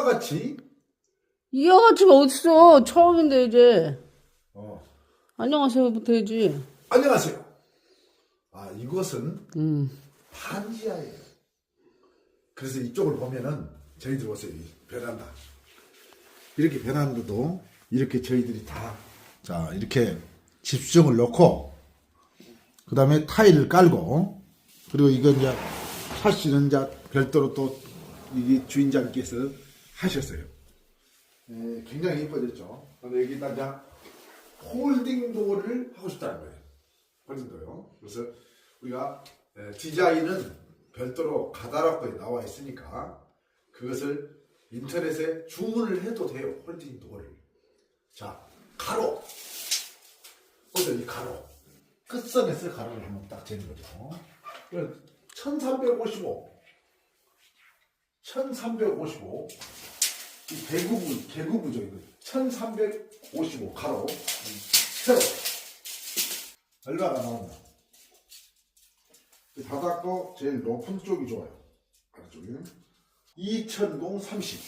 이하같이 이하가치가 어딨어? 처음인데 이제 어. 안녕하세요부터 해야지. 안녕하세요. 아 이것은 음. 반지하예요. 그래서 이쪽을 보면은 저희들 보세요. 이 베란다. 이렇게 베란다도 이렇게 저희들이 다, 자, 이렇게 집수정을 놓고, 그 다음에 타일을 깔고, 그리고 이건 이제, 샤시는 이제 별도로 또, 이게 주인장께서 하셨어요. 예, 굉장히 이뻐졌죠. 근데 여기다 이제, 홀딩 도어를 하고 싶다는 거예요. 홀딩 도어요. 그래서 우리가 에, 디자인은 별도로 가다락도에 나와 있으니까 그것을 인터넷에 주문을 해도 돼요. 홀딩 도어를. 자, 가로. 어제 이 가로. 끝선에서 가로를 한번 딱 재는 거죠. 1355. 1355. 이 대구부, 개구부죠, 이거. 1355 가로. 세로. 얼마가 나온다. 이 바닥도 제일 높은 쪽이 좋아요. 아래쪽이. 2000공 30.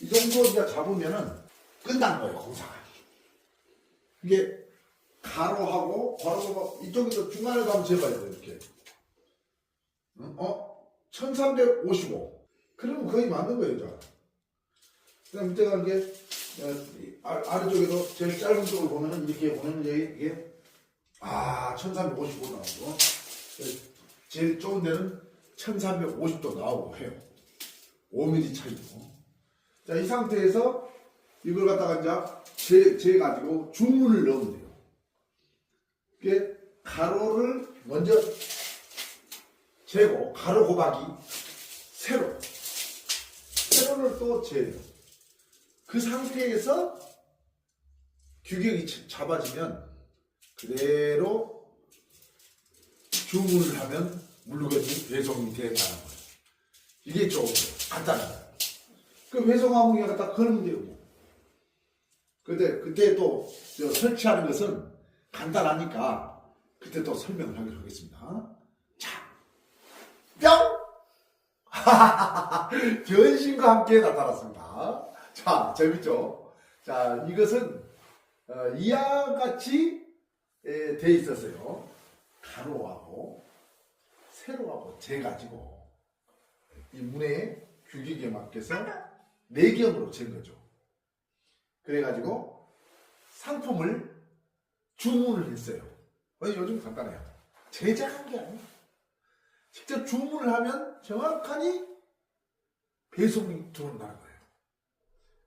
이 정도 이제 잡으면은 끝난 거예요, 공사가. 이게 가로하고 가로가 이쪽에서 중간에도 한번 재봐야 돼요, 이렇게. 응? 어? 1355. 그러면 거의 맞는 거예요, 자. 그 다음 밑에가 이게, 어, 이 아- 아래쪽에도 제일 짧은 쪽을 보면은 이렇게 보면은 이게, 아, 1355 나오고, 제일 좋은 데는 1350도 나오고 해요. 5mm 차이고. 자, 이 상태에서 이걸 갖다가 이제 재, 재 가지고 주문을 넣으면 돼요. 이게 가로를 먼저 재고, 가로 곱하기 세로. 또 재요. 그 상태에서 규격이 자- 잡아지면 그대로 주문을 하면 물건이 배송이 된다는 거예요. 이게 좀 간단해요. 그 배송하면 그냥 갖다 걸으면 돼요. 뭐. 근데 그때 또저 설치하는 것은 간단하니까 그때 또 설명을 하기로 하겠습니다. 자, 뿅! 변신과 함께 나타났습니다. 자, 재밌죠? 자, 이것은 어, 이와 같이 에, 돼 있었어요. 가로하고 세로하고 재 가지고 이 문의 규격에 맞게서 내경으로 잰 거죠. 그래가지고 상품을 주문을 했어요. 어, 요즘 간단해요. 제작한 게 아니에요. 직접 주문을 하면 정확하니 배송이 들어온다는 거예요.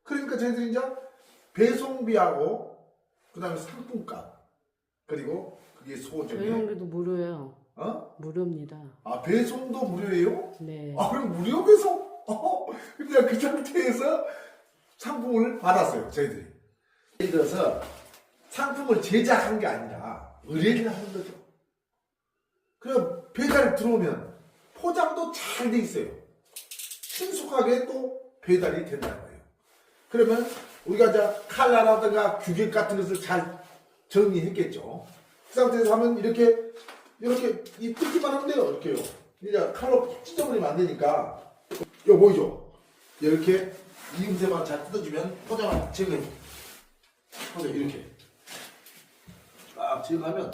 그러니까 저희들이 이제 배송비하고 그 다음에 상품값 그리고 그게 소정에 배송비도 무료예요. 어? 무료입니다. 아 배송도 무료예요? 네. 아 그럼 무료 배송? 어, 근데 그 상태에서 상품을 받았어요 저희들이 예를 들어서 상품을 제작한 게 아니라 의뢰를 하는 거죠 그럼 배달 들어오면 포장도 잘 돼 있어요 신속하게 또 배달이 된다는 거예요 그러면 우리가 이제 칼라라든가 규격 같은 것을 잘 정리했겠죠 그 상태에서 하면 이렇게 이렇게 이 뜯기만 하면 돼요 이렇게요 이제 칼로 찢어버리면 안 되니까 이거 보이죠? 이렇게 이음새만 잘 뜯어주면 포장을 제거해. 포장 이렇게. 딱 제거하면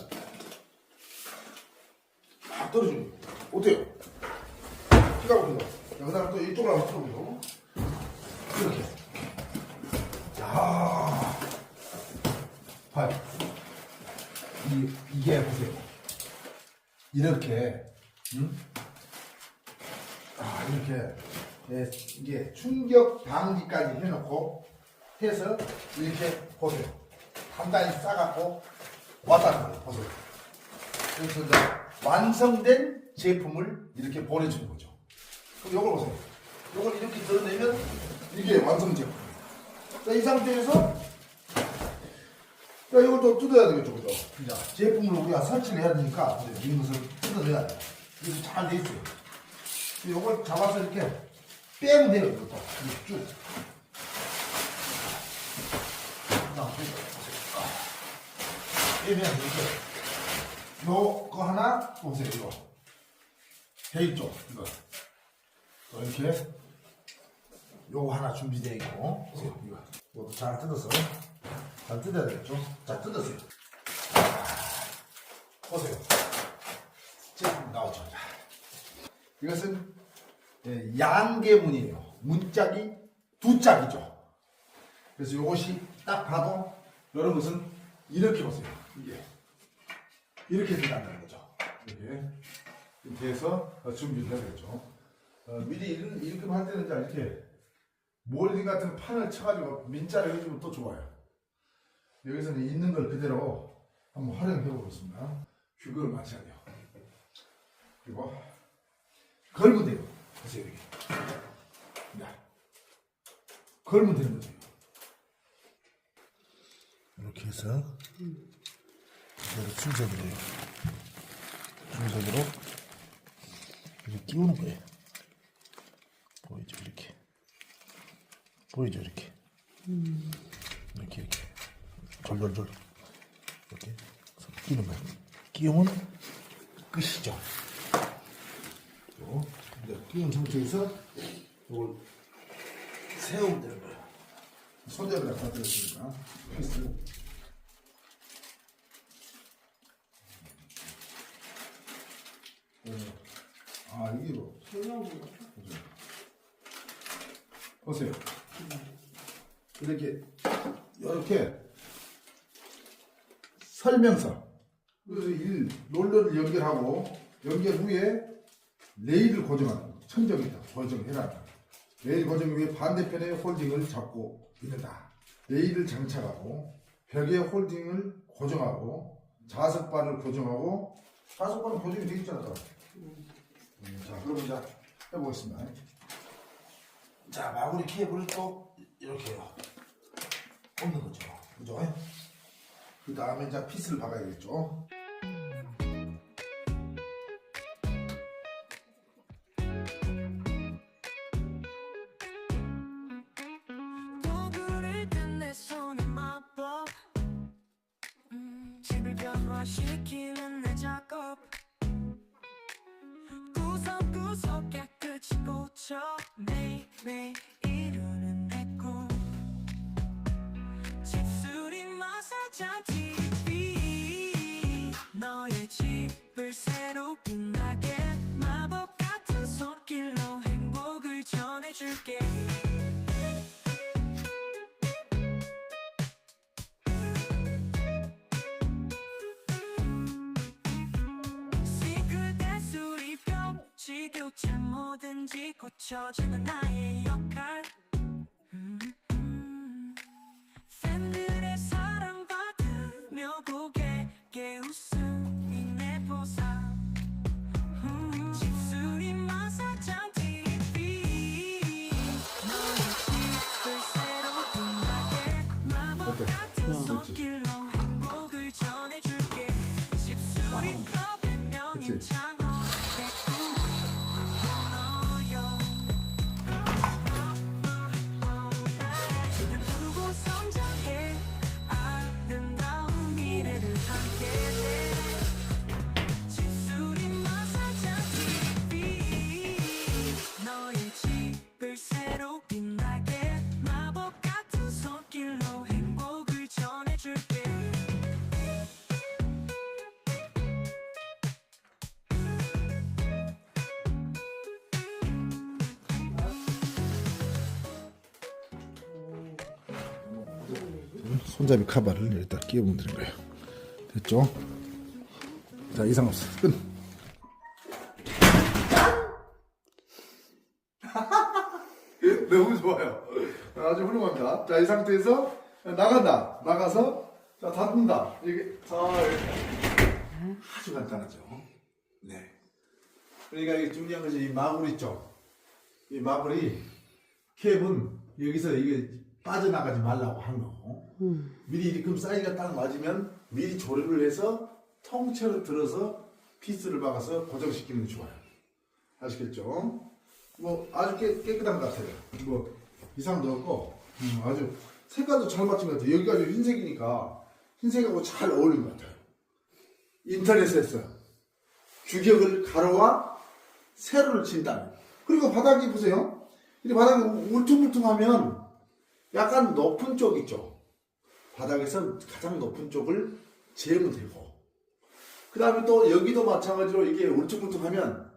딱 거예요. 어때요? 거. 여기다가 또 이쪽으로 한번 풀어보죠. 이렇게. 자. 봐요. 이, 이게 보세요. 이렇게, 응? 아, 이렇게, 예, 이게 충격 방지까지 해놓고 해서 이렇게 보세요. 단단히 싸갖고 왔다는 거예요. 보세요. 그래서 완성된 제품을 이렇게 보내주는 거죠. 그럼 요걸 보세요. 요걸 이렇게 드러내면 이게 완성 제품이에요. 자, 이 상태에서 자, 이걸 또 뜯어야 되겠죠, 그죠? 자, 제품을 우리가 설치를 해야 되니까 이런 것을 뜯어내야 돼요. 이게 잘돼 있어요. 요걸 잡아서 이렇게 빼면 돼요, 이것도. 이렇게 쭉. 자, 빼면 이렇게. 요거 하나, 보세요, 이거. 돼 있죠, 이거. 또 이렇게. 요거 하나 준비되어 있고. 보세요 이거 이것도 잘 뜯어서. 잘 뜯어야 되겠죠? 잘 뜯었어요. 자, 보세요. 지금 나오죠. 자. 이것은 예, 양계문이에요. 문짝이 두 짝이죠. 그래서 이것이 딱 봐도 것은 이렇게 보세요. 이게. 이렇게 들어간다는 거죠. 이렇게. 이렇게 해서 준비를 해야 되죠 어, 미리 읽- 읽음할 때는 이제 이렇게 몰딩 같은 판을 쳐가지고 민자를 해주면 또 좋아요. 여기서는 있는 걸 그대로 한번 활용해 보겠습니다. 규격을 맞춰야 돼요. 그리고 걸면 돼요. 보세요 여기. 야, 걸면 되는 거죠. 이렇게 해서 이대로 순서대로 순서대로 이렇게 끼우는 거예요. 보이죠? 이렇게. 보이죠? 이렇게. 이렇게 이렇게. 졸졸졸. 이렇게 끼는 거예요. 끼우면 끝이죠. 끼운 상태에서 이걸 세우면 되는 거예요. 손잡이를 갖다 드렸습니다 피스 아 이게 뭐보 세요. 이렇게 이렇게 설명서 그래서 일 롤러를 연결하고 연결 후에 레일을 고정하는 거. 천정이다 고정해라 레일 고정 후에 반대편에 홀딩을 잡고 있는다 레일을 장착하고 벽에 홀딩을 고정하고 자석바를 고정하고 자석바는 고정이 되어 있잖아 음, 자 그럼 이제 해보겠습니다 자, 마구리 케이블을 또 이렇게요. 꽂는 거죠. 그죠? 그 다음에 이제 피스를 박아야겠죠. 집을 새로 빛나게. 마법 같은 손길로 행복을 전해줄게. 시크대 수리병 지교체 뭐든지 고쳐주는 나의 Cheers. 손잡이 카바를 여기다 끼우면 되는 거예요. 됐죠? 자, 이상 없어. 끝. 너무 좋아요. 아주 훌륭합니다. 자, 이 상태에서 나간다. 나가서 자, 닫는다. 이게 자, 이렇게. 아주 간단하죠. 네. 그러니까 이 중요한 것이 이 마블 있죠. 이 마블이 캡은 여기서 이게 빠져나가지 말라고 한 거고 미리 이렇게 사이즈가 딱 맞으면 미리 조립을 해서 통째로 들어서 피스를 박아서 고정시키는 게 좋아요. 아시겠죠? 뭐 아주 깨, 깨끗한 것 같아요. 뭐 이상도 없고 음, 아주 색깔도 잘 맞춘 것 같아요. 여기가 좀 흰색이니까 흰색하고 잘 어울린 것 같아요. 인터넷에서 규격을 가로와 세로를 친다. 그리고 바닥이 보세요. 이 바닥이 울퉁불퉁하면 약간 높은 쪽 있죠. 바닥에서 가장 높은 쪽을 재면 되고 그 다음에 또 여기도 마찬가지로 이게 울퉁불퉁하면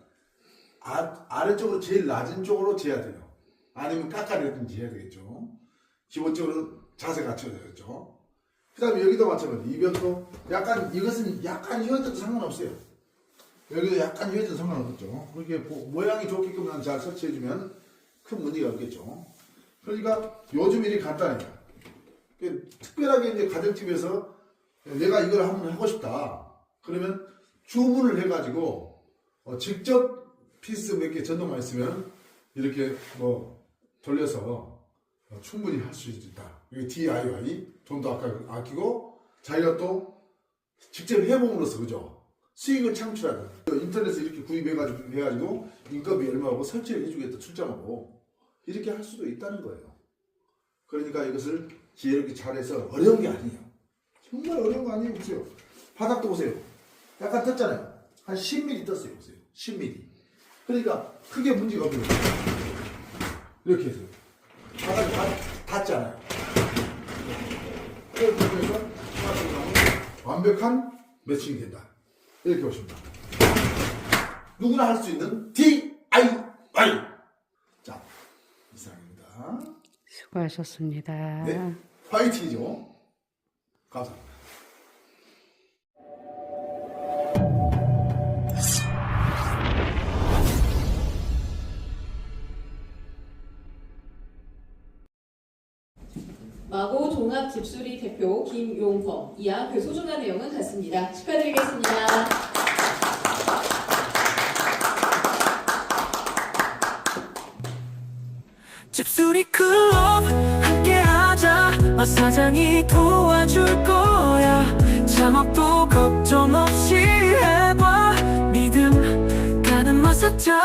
아, 아래쪽으로 제일 낮은 쪽으로 재야 돼요. 아니면 깎아내든지 해야 되겠죠. 기본적으로 자세 갖춰야 되겠죠. 그 다음에 여기도 마찬가지. 이변도 약간, 이것은 약간 휘어져도 상관없어요. 여기도 약간 휘어져도 상관없죠. 그렇게 보- 모양이 좋게끔 잘 설치해주면 큰 문제가 없겠죠. 그러니까 요즘 일이 간단해요. 그 특별하게 이제 가정집에서 내가 이걸 한번 하고 싶다. 그러면 주문을 해가지고 어, 직접 피스 몇 개 전동만 있으면 이렇게 뭐 돌려서 어, 충분히 할 수 있다. 이게 DIY 돈도 아끼고 자기가 또 직접 해봄으로써 그죠 수익을 창출하는 인터넷에 이렇게 구입해가지고 해가지고 인건비 얼마하고 설치를 해주겠다 출장하고 이렇게 할 수도 있다는 거예요. 그러니까 이것을 지혜롭게 잘해서 어려운 게 아니에요. 정말 어려운 거 아니에요. 보세요. 바닥도 보세요. 약간 떴잖아요. 한 10mm 떴어요. 보세요. 10mm. 그러니까 크게 문제가 없는 거예요. 이렇게 해서. 바닥이 다, 닿잖아요. 그래서 완벽한 매칭이 된다. 이렇게 보시면 됩니다. 누구나 할 수 있는 DIY. 자, 이상입니다. 수고하셨습니다. 네, 화이팅이죠. 감사합니다. 마고 종합 집수리 대표 김용범 이와 그 소중한 내용은 같습니다. 축하드리겠습니다. 마 사장이 도와줄 거야. 창업도 걱정 없이 해봐. 믿음 가는 마사자